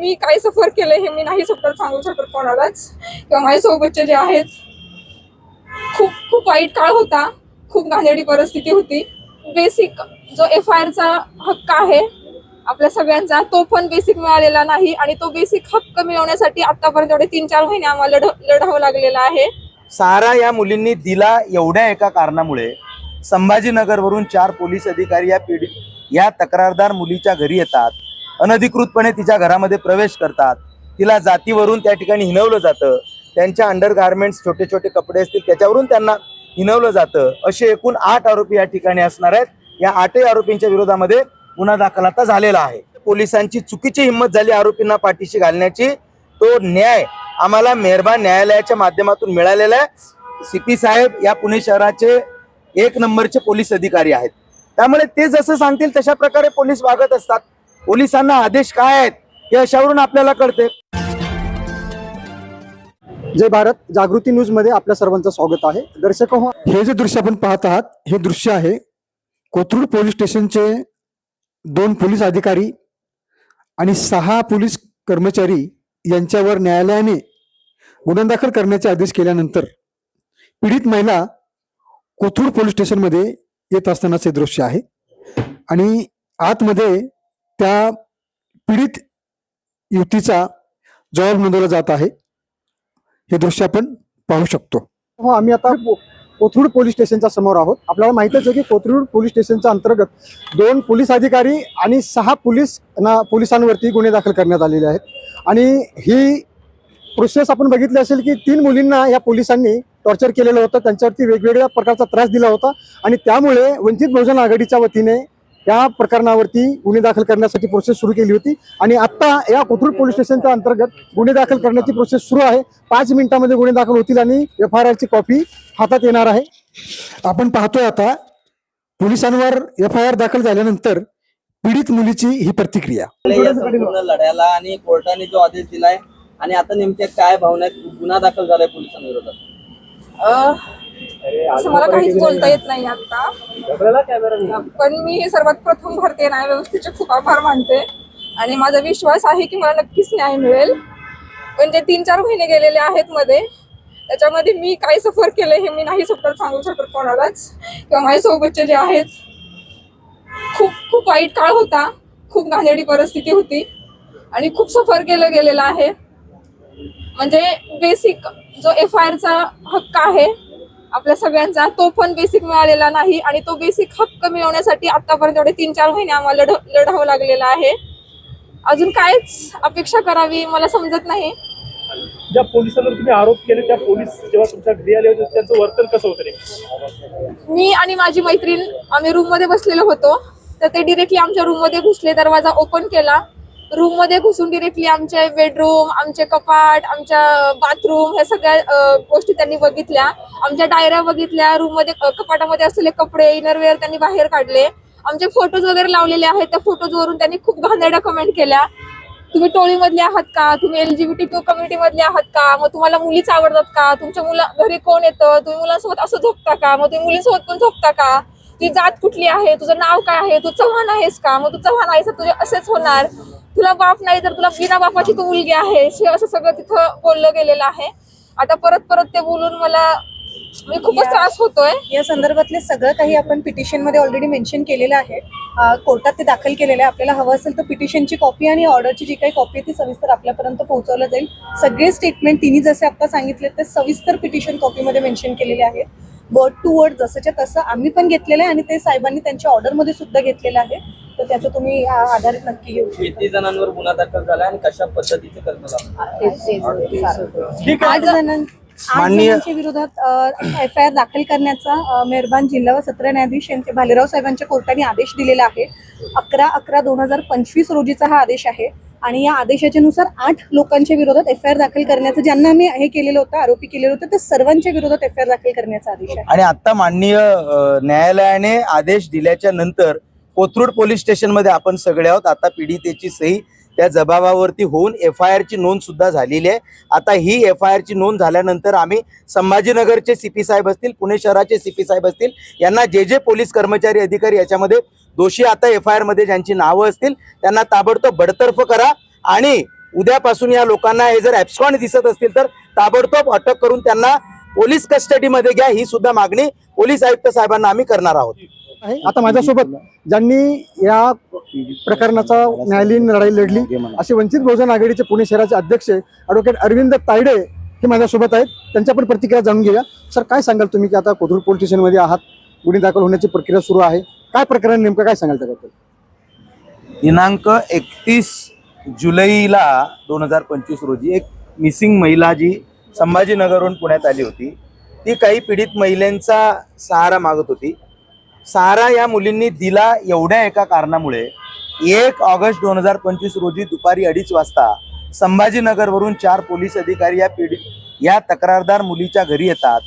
मी काय सफर केलं हे मी नाही सफर सांगू शकत कोणालाच. किंवा माझ्यासोबतचे जे आहेत खूप खूप वाईट काळ होता. खूप घाणेरडी परिस्थिती होती. बेसिक जो एफ आय आरचा हक्क आहे आपल्या सगळ्यांचा तो पण बेसिक मिळालेला नाही. आणि तो बेसिक हक्क मिळवण्यासाठी आतापर्यंत एवढे तीन चार महिने आम्हाला लढ लढावं लागलेला आहे. सहारा या मुलींनी दिला एवढ्या एका कारणामुळे. संभाजीनगरवरून चार पोलीस अधिकारी या पीडित या तक्रारदार मुलीच्या घरी येतात. अनधिकृतपणे तिच्या घरामध्ये प्रवेश करतात. तिला जातीवरून त्या ठिकाणी हिनवलं जातं. त्यांच्या अंडर गार्मेंट्स छोटे छोटे कपडे असतील त्याच्यावरून त्यांना हिनवलं जातं. असे एकूण आठ आरोपी या ठिकाणी असणार आहेत. या आठही आरोपींच्या विरोधामध्ये गुन्हा दाखल आता झालेला आहे. पोलिसांची चुकीची हिंमत झाली आरोपींना पाठीशी घालण्याची. तो न्याय आम्हाला मेहरबान न्यायालयाच्या माध्यमातून मिळालेला आहे. सीपी साहेब या पुणे शहराचे एक नंबरचे पोलीस अधिकारी आहेत. त्यामुळे ते जसं सांगतील तशा प्रकारे पोलीस वागत असतात. पोलिसांना आदेश काय आहेत हे अशावरून आपल्याला कळते. जय भारत. जागृती न्यूजमध्ये आपल्या सर्वांचं स्वागत आहे. दर्शक हो हे जे दृश्य आपण पाहत आहात हे दृश्य आहे कोथरूड पोलीस स्टेशनचे दोन पोलीस अधिकारी आणि सहा पोलीस कर्मचारी यांच्यावर न्यायालयाने गुन्हा दाखल करण्याचे आदेश केल्यानंतर पीडित महिला कोथरूड पोलीस स्टेशनमध्ये येत असतानाचे दृश्य आहे. आणि आतमध्ये त्या पीडित युतीचा जबाब नोंदवला जात आहे. हे दृश्य आपण पाहू शकतो. हो आम्ही आता कोथरूड पोलीस स्टेशनच्या समोर आहोत. आपल्याला माहितच आहे की कोथरूड पोलीस स्टेशनच्या अंतर्गत दोन पोलीस अधिकारी आणि सहा पोलीस ना पोलिसांवरती गुन्हे दाखल करण्यात आलेले आहेत. आणि ही प्रोसेस आपण बघितली असेल की तीन मुलींना या पोलिसांनी टॉर्चर केलेलं होतं. त्यांच्यावरती वेगवेगळ्या प्रकारचा त्रास दिला होता. आणि त्यामुळे वंचित बहुजन आघाडीच्या वतीने या प्रकरणावरती गुन्हे दाखल करण्यासाठी प्रोसेस सुरू केली होती. आणि आता या कोथरूड पोलीस स्टेशनच्या अंतर्गत गुन्हे दाखल करण्याची प्रोसेस सुरू आहे. पाच मिनिटांमध्ये गुन्हे दाखल होतील आणि एफ आय आरची कॉपी हातात येणार आहे. आपण पाहतोय आता पोलिसांवर एफ आय आर दाखल झाल्यानंतर पीडित मुलीची ही प्रतिक्रिया. या संपूर्ण लढ्याला आणि कोर्टाने जो आदेश दिलाय आणि आता नेमक्या काय भावना आहेत? गुन्हा दाखल झालाय पोलिसांविरोधात. असं मला काहीच बोलता येत नाही आता. पण मी सर्वात प्रथम भारतीय न्याय व्यवस्थेचे खूप आभार मानते. आणि माझा विश्वास आहे की मला नक्कीच न्याय मिळेल. पण जे तीन चार महिने गेलेले आहेत मध्ये त्याच्यामध्ये मी काय सफर केलं हे मी नाही सफर सांगू शकत कोणालाच. किंवा माझ्यासोबतचे जे आहेत खूप खूप वाईट काळ होता. खूप घाणेरडी परिस्थिती होती. आणि खूप सफर केलं गेलेलं आहे. म्हणजे बेसिक जो एफ आय आरचा हक्क आहे आपल्या सगळ्यांचा तो पण बेसिक मिळालेला नाही आणि तो बेसिक हक्क मिळवण्यासाठी आतापर्यंत एवढे तीन चार महिने आम्हाला लढ लढावं लागलेलं आहे. अजून कायच अपेक्षा करावी मला समजत नाही. ज्या पोलिसांवर तुम्ही आरोप केले त्या पोलीस जेव्हा तुमच्या घरी आले होते त्यांचं वर्तन कसं होतं? मी आणि माझी मैत्रीण आम्ही रूममध्ये बसलेलो होतो. तर ते डिरेक्टली आमच्या रूममध्ये घुसले दरवाजा ओपन केला. रूममध्ये घुसून डिरेक्टली आमचे बेडरूम आमचे कपाट आमच्या बाथरूम ह्या सगळ्या गोष्टी त्यांनी बघितल्या. आमच्या डायऱ्या बघितल्या रूममध्ये कपाटामध्ये असलेले कपडे इनरवेअर त्यांनी बाहेर काढले. आमचे फोटोज वगैरे लावलेले आहेत त्या फोटोज वरून त्यांनी खूप घाणेरड्या कमेंट केल्या. तुम्ही टोळीमधले आहात का? तुम्ही एलजीबीटी क्यू कम्युनिटी मधले आहात का? मग तुम्हाला मुलीच आवडतात का? तुमच्या मुला घरी कोण येतं? तुम्ही मुलांसोबत असं झोपता का? मग तुम्ही मुलींसोबत पण झोपता का? तुझी जात कुठली आहे? तुझं नाव काय आहे? तू चव्हाण आहेस का? मग तू चव्हाण आहेस तर तुझे असेच होणार. तुला बाप नाही तर तुला बिना बापाची तू मुलगी आहेस. हे असं सगळं तिथं बोललं गेलेलं आहे. आता परत परत ते बोलून मला खूपच त्रास होतोय. या संदर्भातले सगळं काही आपण पिटिशनमध्ये ऑलरेडी मेन्शन केलेलं आहे. कोर्टात ते दाखल केलेलं आहे. आपल्याला हवं असेल तर पिटिशनची कॉपी आणि ऑर्डरची जी काही कॉपी आहे ती सविस्तर आपल्यापर्यंत पोहोचवलं जाईल. सगळे स्टेटमेंट तिन्ही जसे आता सांगितले ते सविस्तर पिटिशन कॉपीमध्ये मेन्शन केलेले आहेत. वर्ड टू वर्ड जसंच्या तसं आम्ही पण घेतलेलं आहे आणि ते साहेबांनी त्यांच्या ऑर्डरमध्ये सुद्धा घेतलेलं आहे. तर त्याचं तुम्ही आ, आधारित नक्की घेऊ शकता. किती जणांवर गुन्हा दाखल झालाय आणि कशा पद्धतीचे करणं आठ जणां आठ माननीय- जणांच्या विरोधात एफ आय आर दाखल करण्याचा मेहरबान जिल्हा व सत्र न्यायाधीश यांचे भालेराव साहेबांच्या कोर्टाने आदेश दिलेला आहे. अकरा अकरा दोन हजार पंचवीस रोजीचा हा आदेश आहे आणि या आदेशाच्या नुसार आठ लोकांच्या विरोधात एफ आय आर दाखल करण्याचं ज्यांना आम्ही हे केलेलं होतं आरोपी केलेलं होतं त्या सर्वांच्या विरोधात एफ आय आर दाखल करण्याचा आदेश आहे. आणि आता माननीय न्यायालयाने आदेश दिल्याच्या नंतर कोथरूड पोलीस स्टेशनमध्ये आपण सगळे आहोत. आता पीडितेची सही त्या जबाबावरती होऊन एफ आय आरची नोंद सुद्धा झालेली आहे. आता ही एफ आय आरची नोंद झाल्यानंतर आम्ही संभाजीनगरचे सीपी साहेब असतील पुणे शहराचे सीपी साहेब असतील यांना जे जे पोलीस कर्मचारी अधिकारी याच्यामध्ये दोषी आता एफ आय आरमध्ये ज्यांची नावं असतील त्यांना ताबडतोब बडतर्फ करा आणि उद्यापासून या लोकांना हे जर ऍब्स्कॉन दिसत असतील तर ताबडतोब अटक करून त्यांना पोलीस कस्टडीमध्ये घ्या. ही सुद्धा मागणी पोलीस आयुक्त साहेबांना आम्ही करणार आहोत. आहे. आता माझ्यासोबत ज्यांनी या प्रकरणाचा न्यायालयीन लढाई लढली असे वंचित बहुजन आघाडीचे पुणे शहराचे अध्यक्ष ॲडव्होकेट अरविंद तायडे हे माझ्यासोबत आहेत. त्यांच्या पण प्रतिक्रिया जाणून घेऊया. सर काय सांगाल तुम्ही की आता कोथरूड पोलीस स्टेशनमध्ये आहात गुन्हे दाखल होण्याची प्रक्रिया सुरू आहे. काय प्रकरण नेमकं काय सांगाल त्याबद्दल? दिनांक एकतीस जुलैला दोन हजार पंचवीस रोजी एक मिसिंग महिला जी संभाजीनगरहून पुण्यात आली होती ती काही पीडित महिलांचा सहारा मागत होती. सहारा या मुलींनी दिला एवढ्या एका कारणामुळे. एक ऑगस्ट दोन हजार पंचवीस रोजी दुपारी अडीच वाजता संभाजीनगरवरून चार पोलीस अधिकारी या पीडित या तक्रारदार मुलीच्या घरी येतात.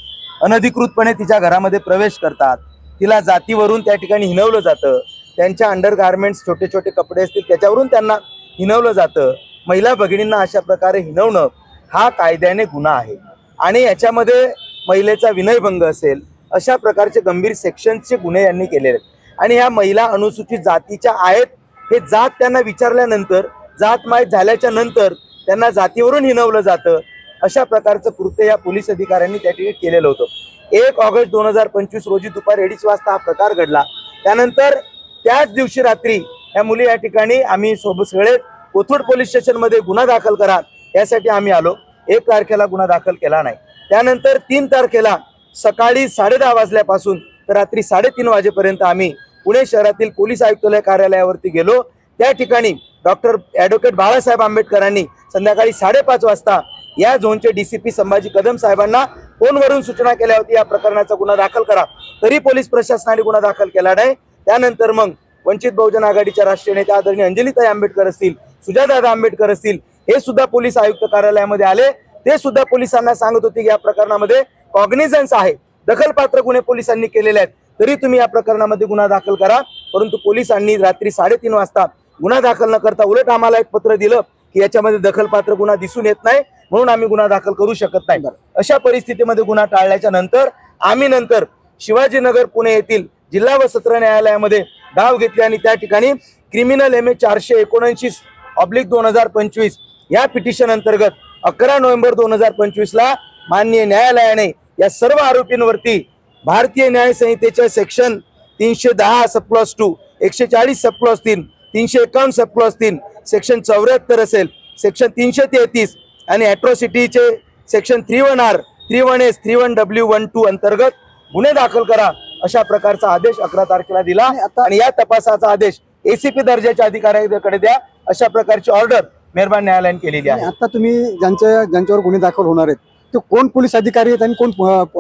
अनधिकृतपणे तिच्या घरामध्ये प्रवेश करतात. तिला जातीवरून त्या ठिकाणी हिनवलं जातं. त्यांच्या अंडर गार्मेंट्स छोटे छोटे कपडे असतील त्याच्यावरून त्यांना हिनवलं जातं. महिला भगिनींना अशा प्रकारे हिनवणं हा कायद्याने गुन्हा आहे. आणि याच्यामध्ये महिलेचा विनयभंग असेल अशा प्रकारचे गंभीर सेक्शनचे गुन्हे यांनी केलेले आहेत. आणि ह्या महिला अनुसूचित जातीच्या आहेत. हे जात त्यांना विचारल्यानंतर जात माहीत झाल्याच्यानंतर त्यांना जातीवरून हिनवलं जातं. अशा प्रकारचं कृत्य या पोलीस अधिकाऱ्यांनी त्या ठिकाणी केलेलं होतं. एक ऑगस्ट दोन हजार पंचवीस रोजी दुपारी अडीच वाजता हा प्रकार घडला. त्यानंतर त्याच दिवशी रात्री या मुली या ठिकाणी आम्ही सोबत सगळे कोथरूड पोलीस स्टेशनमध्ये गुन्हा दाखल करा यासाठी आम्ही आलो. एक तारखेला गुन्हा दाखल केला नाही. त्यानंतर तीन तारखेला सकाळी साडे दहा वाजल्यापासून तर रात्री साडेतीन वाजेपर्यंत आम्ही पुणे शहरातील पोलीस आयुक्तालय कार्यालयावरती गेलो. त्या ठिकाणी डॉक्टर ॲडव्होकेट बाळासाहेब आंबेडकरांनी संध्याकाळी साडेपाच वाजता या झोनचे डीसीपी संभाजी कदम साहेबांना फोनवरून सूचना केल्या होती या प्रकरणाचा गुन्हा दाखल करा. तरी पोलीस प्रशासनाने गुन्हा दाखल केला नाही. त्यानंतर मग वंचित बहुजन आघाडीच्या राष्ट्रीय नेत्या आदरणीय अंजलीताई आंबेडकर असतील सुजादादा आंबेडकर असतील हे सुद्धा पोलीस आयुक्त कार्यालयामध्ये आले. ते सुद्धा पोलिसांना सांगत होते की या प्रकरणामध्ये कॉग्निझन्स आहे. दखलपात्र गुन्हे पोलिसांनी केलेले आहेत. तरी तुम्ही या प्रकरणामध्ये गुन्हा दाखल करा. परंतु पोलिसांनी रात्री साडेतीन वाजता गुन्हा दाखल न करता उलट आम्हाला एक पत्र दिलं की याच्यामध्ये दखलपात्र गुन्हा दिसून येत नाही. म्हणून आम्ही गुन्हा दाखल करू शकत नाही. अशा परिस्थितीमध्ये गुन्हा टाळल्याच्या नंतर आम्ही नंतर शिवाजीनगर पुणे येथील जिल्हा व सत्र न्यायालयामध्ये धाव घेतली आणि त्या ठिकाणी क्रिमिनल एम ए चारशे एकोणऐंशी ऑब्लिक दोन हजार पंचवीस या पिटिशन अंतर्गत अकरा नोव्हेंबर दोन हजार पंचवीसला माननीय न्यायालयाने या सर्व आरोपींवरती भारतीय न्याय संहितेच्या सेक्शन तीनशे दहा सबक्लॉस टू एकशे चाळीस सबक्लॉस तीन तीनशे एकावन्न सबक्लॉस तीन सेक्शन चौऱ्याहत्तर असेल सेक्शन तीनशे तेहतीस आणि अॅट्रॉसिटीचे section three one R three one S three one W one two अंतर्गत गुन्हे दाखल करा अशा प्रकारचा आदेश अकरा तारखेला दिला. आणि या तपासाचा आदेश एसीपी दर्जाच्या अधिकाऱ्याकडे द्या. अशा प्रकारची ऑर्डर मेहरबान न्यायालयाने केलेली आहे. आता तुम्ही ज्यांच्या ज्यांच्यावर गुन्हे दाखल होणार आहेत ते कोण पोलीस अधिकारी आहेत आणि कोण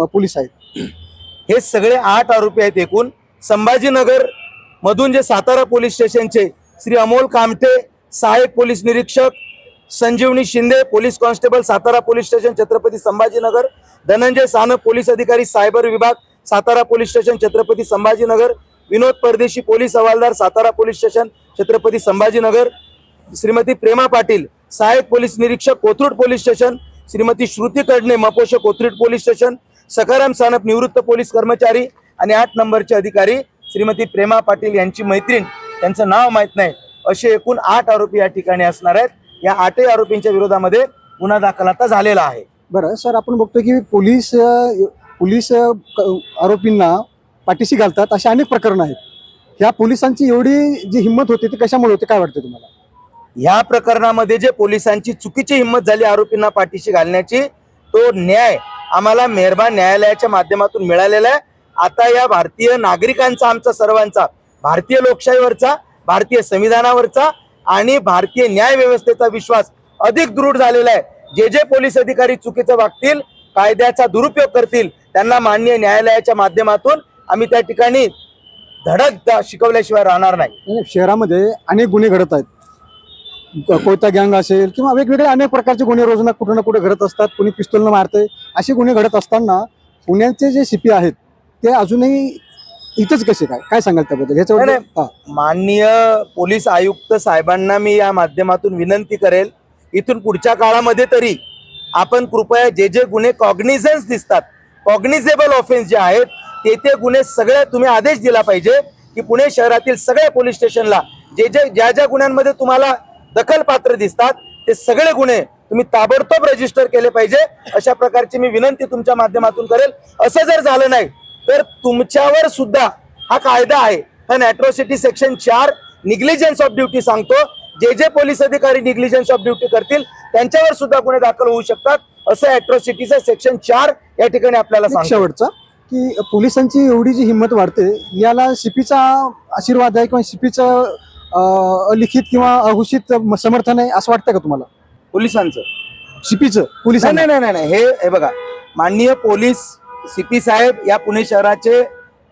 पोलीस आहेत? हे सगळे आठ आरोपी आहेत एकूण. संभाजीनगर मधून जे सातारा पोलीस स्टेशनचे श्री अमोल कामटे सहाय्यक पोलीस निरीक्षक Sanjeevani Shinde police constable Satara police station Chhatrapati Sambhajinagar Dhananjay Sanap police अधिकारी सायबर विभाग Satara police station Chhatrapati Sambhajinagar Vinod Pardeshi police हवालदार सातारा पोलीस स्टेशन छत्रपती संभाजीनगर श्रीमती प्रेमा पाटील सहाय्यक पोलीस निरीक्षक कोथरूड पोलीस स्टेशन श्रीमती श्रुती कडणे मपोष कोथरीड पोलीस स्टेशन सखाराम सानप निवृत्त पोलीस कर्मचारी आणि आठ नंबरचे अधिकारी श्रीमती प्रेमा पाटील यांची मैत्रीण. त्यांचं नाव माहीत नाही. असे एकूण आठ आरोपी या ठिकाणी असणार आहेत. या आठही आरोपींच्या विरोधामध्ये गुन्हा दाखल आता झालेला आहे. बरं सर आपण बघतो की पोलीस पोलीस आरोपींना पाठीशी घालतात अशा अनेक प्रकरणं आहेत. ह्या पोलिसांची एवढी जी हिंमत होती ती कशामुळे होते? काय वाटतं तुम्हाला? ह्या प्रकरणामध्ये जे पोलिसांची चुकीची हिंमत झाली आरोपींना पाठीशी घालण्याची तो न्याय आम्हाला मेहरबान न्यायालयाच्या माध्यमातून मिळालेला आहे. आता या भारतीय नागरिकांचा आमचा सर्वांचा भारतीय लोकशाहीवरचा भारतीय संविधानावरचा आणि भारतीय न्याय व्यवस्थेचा विश्वास अधिक दृढ झालेला आहे. जे जे पोलीस अधिकारी चुकीचं वागतील कायद्याचा दुरुपयोग करतील त्यांना मान्य न्यायालयाच्या माध्यमातून आम्ही त्या ठिकाणी धडक शिकवल्याशिवाय राहणार नाही. शहरामध्ये अनेक गुन्हे घडत आहेत. कोयता गँग असेल किंवा वेगवेगळे अनेक प्रकारचे गुन्हे रोजना कुठे ना कुठे घडत असतात. कुणी पिस्तूलनं मारते असे गुन्हे घडत असताना पुण्याचे जे सीपी आहेत ते अजूनही इथंच कसे काय? काय सांगाल त्याबद्दल? ह्याच्यावर. माननीय पोलीस आयुक्त साहेबांना मी या माध्यमातून विनंती करेल इथून पुढच्या काळामध्ये तरी आपण कृपया जे जे गुन्हे कॉग्निझन्स दिसतात कॉग्निझेबल ऑफेन्स जे आहेत ते ते गुन्हे सगळे तुम्ही आदेश दिला पाहिजे की पुणे शहरातील सगळ्या पोलीस स्टेशनला जे जे ज्या ज्या गुन्ह्यांमध्ये तुम्हाला दखलपात्र दिसतात. ते सगळे गुन्हे तुम्ही ताबडतोब रजिस्टर केले पाहिजे. अशा प्रकारची मी विनंती तुमच्या माध्यमातून करेल. असं जर झालं नाही तर तुमच्यावर सुद्धा हा कायदा आहे. कारण अॅट्रॉसिटी सेक्शन चार निग्लिजन्स ऑफ ड्युटी सांगतो. जे जे पोलीस अधिकारी निग्लिजन्स ऑफ ड्युटी करतील त्यांच्यावर सुद्धा गुन्हे दाखल होऊ शकतात. असं अॅट्रॉसिटीचं सेक्शन चार या ठिकाणी आपल्याला शेवटचा की पोलिसांची एवढी जी हिंमत वाढते याला शिपीचा आशीर्वाद आहे किंवा शिपीचं अं, लिखित किंवा अघोषित समर्थन आहे असं वाटतं का तुम्हाला? पोलिसांचं. शिपीचं नाही पोलिसांना नाही नाही नाही हे हे बघा. माननीय पोलीस सीपी साहेब या पुणे शहराचे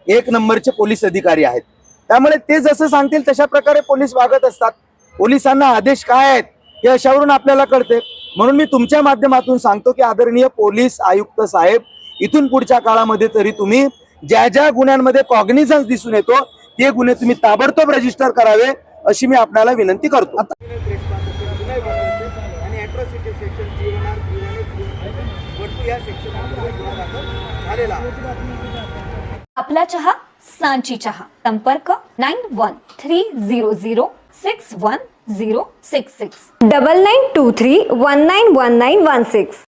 एक नंबरचे पोलीस अधिकारी आहेत. त्यामुळे ते जसं सांगतील तशा प्रकारे पोलीस वागत असतात. पोलिसांना आदेश काय आहेत हे अशावरून आपल्याला कळते. म्हणून मी तुमच्या माध्यमातून सांगतो की आदरणीय पोलीस आयुक्त साहेब इथून पुढच्या काळामध्ये तरी तुम्ही ज्या ज्या गुन्ह्यांमध्ये कॉग्निझन्स दिसून येतो ते गुन्हे तुम्ही ताबडतोब रजिस्टर करावे. अशी मी आपल्याला विनंती करतो. आपला चहा सांची चहा. संपर्क nine one three zero zero six one zero six six. Double nine two three one nine one nine one six.